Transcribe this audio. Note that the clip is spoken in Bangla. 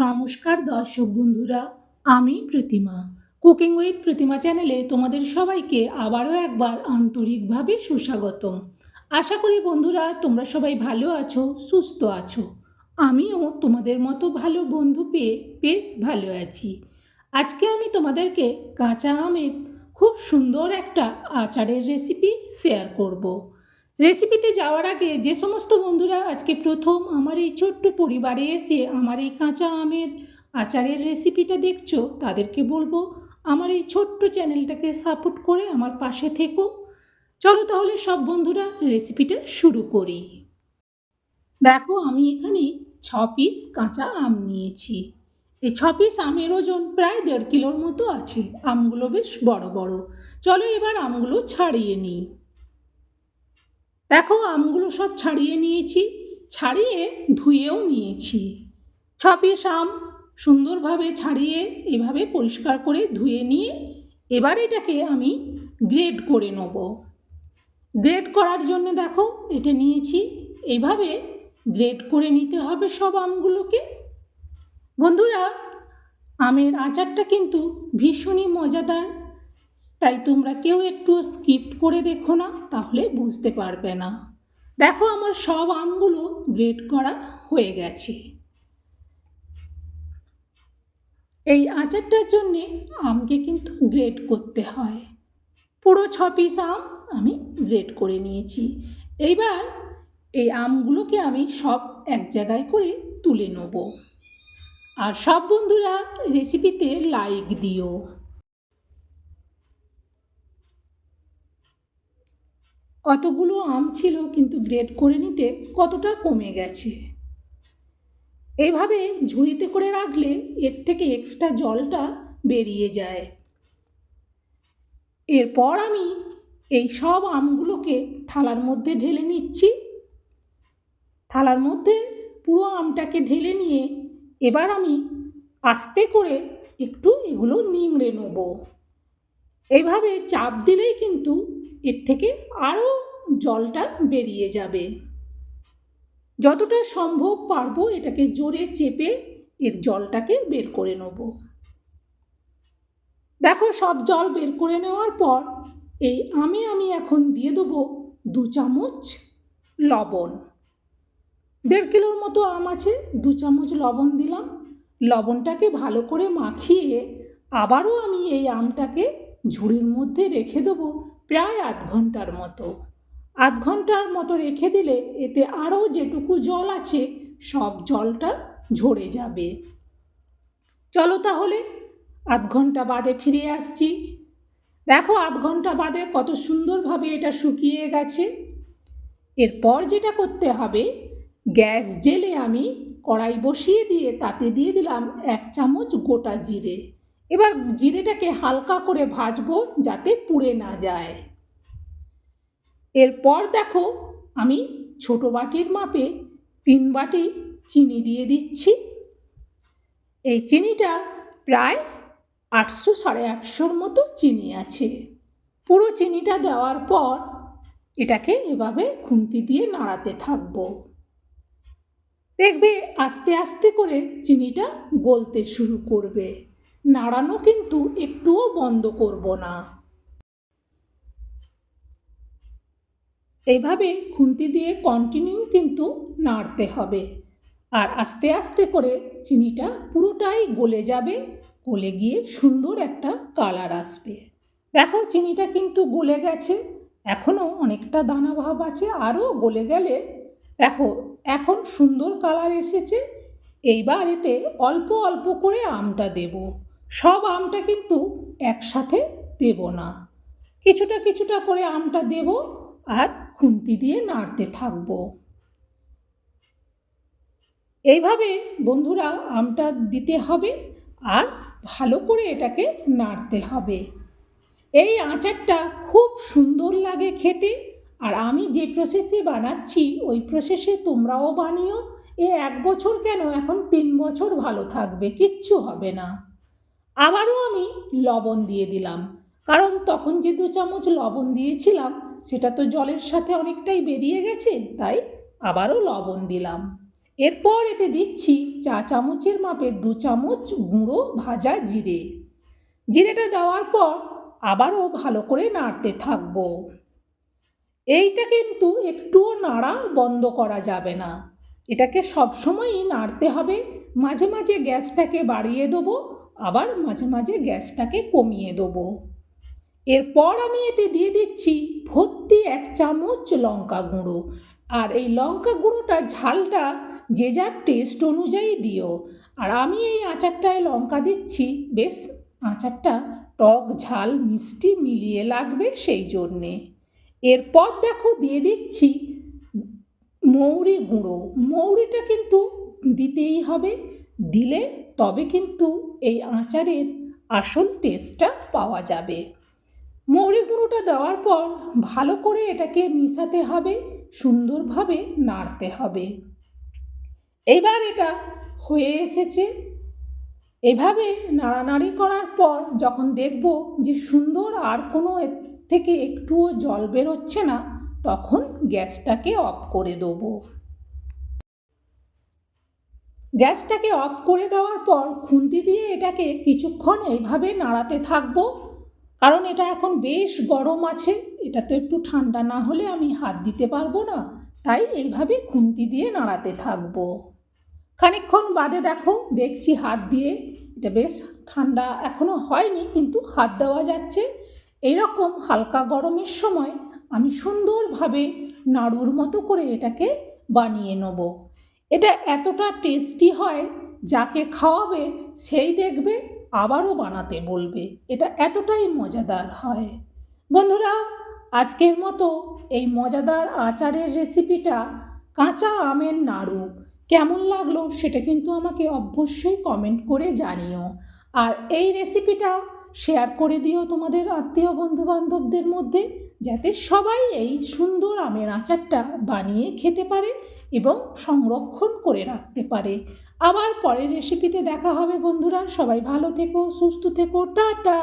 নমস্কার দর্শক বন্ধুরা, আমি প্রতিমা। কুকিং উইথ প্রতিমা চ্যানেলে তোমাদের সবাইকে আবারও একবার আন্তরিকভাবে সুস্বাগতম। আশা করি বন্ধুরা, তোমরা সবাই ভালো আছো, সুস্থ আছো। আমিও তোমাদের মতো ভালো বন্ধু পেয়ে বেশ ভালো আছি। আজকে আমি তোমাদেরকে কাঁচা আমের খুব সুন্দর একটা আচারের রেসিপি শেয়ার করব। রেসিপিতে যাওয়ার আগে যে সমস্ত বন্ধুরা আজকে প্রথম আমার এই ছোট্ট পরিবারে এসে আমার এই কাঁচা আমের আচারের রেসিপিটা দেখছ, তাদেরকে বলব আমার এই ছোট্ট চ্যানেলটাকে সাপোর্ট করে আমার পাশে থেকো। চলো তাহলে সব বন্ধুরা রেসিপিটা শুরু করি। দেখো, আমি এখানে ছ পিস কাঁচা আম নিয়েছি। এই ছ পিস আমের ওজন প্রায় দেড় কিলোর মতো আছে। আমগুলো বেশ বড় বড়। চলো এবার আমগুলো ছাড়িয়ে নিই। দেখো আমগুলো সব ছাড়িয়ে নিয়েছি, ছাড়িয়ে ধুয়েও নিয়েছি। ছ পিস আম সুন্দরভাবে ছাড়িয়ে এভাবে পরিষ্কার করে ধুয়ে নিয়ে এবার এটাকে আমি গ্রেড করে নেব। গ্রেড করার জন্য দেখো এটা নিয়েছি এইভাবে গ্রেড করে নিতে হবে সব আমগুলোকে। বন্ধুরা, আমের আচারটা কিন্তু ভীষণই মজাদার তাই তোমরা কেউ একটু স্কিপ করে দেখো না, তাহলে বুঝতে পারবে না। দেখো আমার সব আমগুলো গ্রেড করা হয়ে গেছে। এই আচারটার জন্যে আমকে কিন্তু গ্রেড করতে হয়। পুরো ছ পিস আম আমি গ্রেড করে নিয়েছি। এইবার এই আমগুলোকে আমি সব এক জায়গায় করে তুলে নেব। আর সব বন্ধুরা রেসিপিতে লাইক দিও। অতগুলো আম ছিল কিন্তু গ্রেড করে নিতে কতটা কমে গেছে? এভাবে ঝুড়িতে করে রাখলে এর থেকে এক্সট্রা জলটা বেরিয়ে যায়। এরপর আমি এই সব আমগুলোকে থালার মধ্যে ঢেলে নিচ্ছি। থালার মধ্যে পুরো আমটাকে ঢেলে নিয়ে এবার আমি আস্তে করে একটু এগুলো নিংড়ে নেব। এইভাবে চাপ দিলেই কিন্তু এর থেকে আরও জলটা বেরিয়ে যাবে। যতটা সম্ভব পারব এটাকে জোরে চেপে এর জলটাকে বের করে নেব। দেখো, সব জল বের করে নেওয়ার পর এই আমি আমি এখন দিয়ে দেবো দু চামচ লবণ। দেড় কিলোর মতো আম আছে, দু চামচ লবণ দিলাম। লবণটাকে ভালো করে মাখিয়ে আবারও আমি এই আমটাকে ঝুড়ির মধ্যে রেখে দেবো। প্রায় আধ ঘণ্টার মতো। আধ ঘণ্টার মতো রেখে দিলে এতে আরও যেটুকু জল আছে, সব জলটা ঝরে যাবে। চলো তাহলে, আধ ঘণ্টা বাদে ফিরে আসছি। দেখো আধ ঘণ্টা বাদে কত সুন্দরভাবে এটা শুকিয়ে গেছে। এরপর যেটা করতে হবে, গ্যাস জেলে আমি কড়াই বসিয়ে দিয়ে তাতে দিয়ে দিলাম এক চামচ গোটা জিরে। এবার জিরেটাকে হালকা করে ভাজবো যাতে পুড়ে না যায়। এরপর দেখো আমি ছোটো বাটির মাপে তিন বাটি চিনি দিয়ে দিচ্ছি। এই চিনিটা প্রায় আটশো সাড়ে আটশোর মতো চিনি আছে। পুরো চিনিটা দেওয়ার পর এটাকে এভাবে খুন্তি দিয়ে নাড়াতে থাকব। দেখবে আস্তে আস্তে করে চিনিটা গলতে শুরু করবে। নাড়ানো কিন্তু একটুও বন্ধ করব না। এইভাবে খুন্তি দিয়ে কন্টিনিউ কিন্তু নাড়তে হবে। আর আস্তে আস্তে করে চিনিটা পুরোটাই গলে যাবে, গলে গিয়ে সুন্দর একটা কালার আসবে। দেখো চিনিটা কিন্তু গলে গেছে, এখনও অনেকটা দানা ভাব আছে, আরও গলে গেলে দেখো এখন সুন্দর কালার এসেছে, এইবার এতে অল্প অল্প করে আমটা দেব। সব আমটা কিন্তু একসাথে দেব না। কিছুটা কিছুটা করে আমটা দেব আর খুন্তি দিয়ে নাড়তে থাকব। এইভাবে বন্ধুরা আমটা দিতে হবে আর ভালো করে এটাকে নাড়তে হবে। এই আচারটা খুব সুন্দর লাগে খেতে আর আমি যে প্রসেসে বানাচ্ছি, ওই প্রসেসে তোমরাও বানিও। এ এক বছর কেন? এখন তিন বছর ভালো থাকবে, কিচ্ছু হবে না। আবারও আমি লবণ দিয়ে দিলাম। কারণ তখন যে দু চামচ লবণ দিয়েছিলাম, সেটা তো জলের সাথে অনেকটাই বেরিয়ে গেছে, তাই আবারও লবণ দিলাম। এরপর এতে দিচ্ছি চা চামচের মাপের দু চামচ গুঁড়ো ভাজা জিরে। জিরেটা দেওয়ার পর আবারও ভালো করে নাড়তে থাকব। এইটা কিন্তু একটুও নাড়া বন্ধ করা যাবে না। এটাকে সবসময়ই নাড়তে হবে। মাঝে মাঝে গ্যাসটাকে বাড়িয়ে দেবো। আবার মাঝে মাঝে গ্যাসটাকে কমিয়ে দেবো। এরপর আমি এতে দিয়ে দিচ্ছি ভর্তি এক চামচ লঙ্কা গুঁড়ো। আর এই লঙ্কা গুঁড়োটা ঝালটা যে যার টেস্ট অনুযায়ী দিও। আর আমি এই আচারটায় লঙ্কা দিচ্ছি, বেশ আচারটা টক, ঝাল, মিষ্টি মিলিয়ে লাগবে সেই জন্যে। এরপর দেখো দিয়ে দিচ্ছি মৌরি গুঁড়ো। মৌরিটা কিন্তু দিতেই হবে, দিলে তবে কিন্তু এই আচারের আসল টেস্টটা পাওয়া যাবে। মৌরি গুঁড়োটা দেওয়ার পর ভালো করে এটাকে মিশাতে হবে, সুন্দরভাবে নাড়তে হবে। এবার এটা হয়ে এসেছে। এভাবে নাড়ানাড়ি করার পর যখন দেখব যে সুন্দর আর কোনো এর থেকে একটুও জল বেরোচ্ছে না, তখন গ্যাসটাকে অফ করে দেবো। গ্যাসটাকে অফ করে দেওয়ার পর খুন্তি দিয়ে এটাকে কিছুক্ষণ এইভাবে নাড়াতে থাকব। কারণ এটা এখন বেশ গরম আছে, এটা তো একটু ঠান্ডা না হলে আমি হাত দিতে পারব না, তাই এইভাবে খুন্তি দিয়ে নাড়াতে থাকব। খানিকক্ষণ বাদে দেখো, দেখছি হাত দিয়ে, এটা বেশ ঠান্ডা এখনও হয়নি, কিন্তু হাত দেওয়া যাচ্ছে। এইরকম হালকা গরমের সময় আমি সুন্দরভাবে নাড়ুর মতো করে এটাকে বানিয়ে নেব। এটা এতটা টেস্টি হয়, যাকে খাওয়াবে সেই দেখবে আবারও বানাতে বলবে। এটা এতটাই মজাদার হয়। বন্ধুরা, আজকের মতো এই মজাদার আচারের রেসিপিটা কাঁচা আমের নাড়ু। কেমন লাগল সেটা কিন্তু আমাকে অবশ্যই কমেন্ট করে জানিও। আর এই রেসিপিটা শেয়ার করে দিও তোমাদের আত্মীয় বন্ধু বান্ধবদের মধ্যে, যাতে সবাই এই সুন্দর আমের আচারটা বানিয়ে খেতে পারে এবং সংরক্ষণ করে রাখতে পারে। আবার পরের রেসিপিতে দেখা হবে বন্ধুরা। সবাই ভালো থেকো, সুস্থ থেকো, টাটা!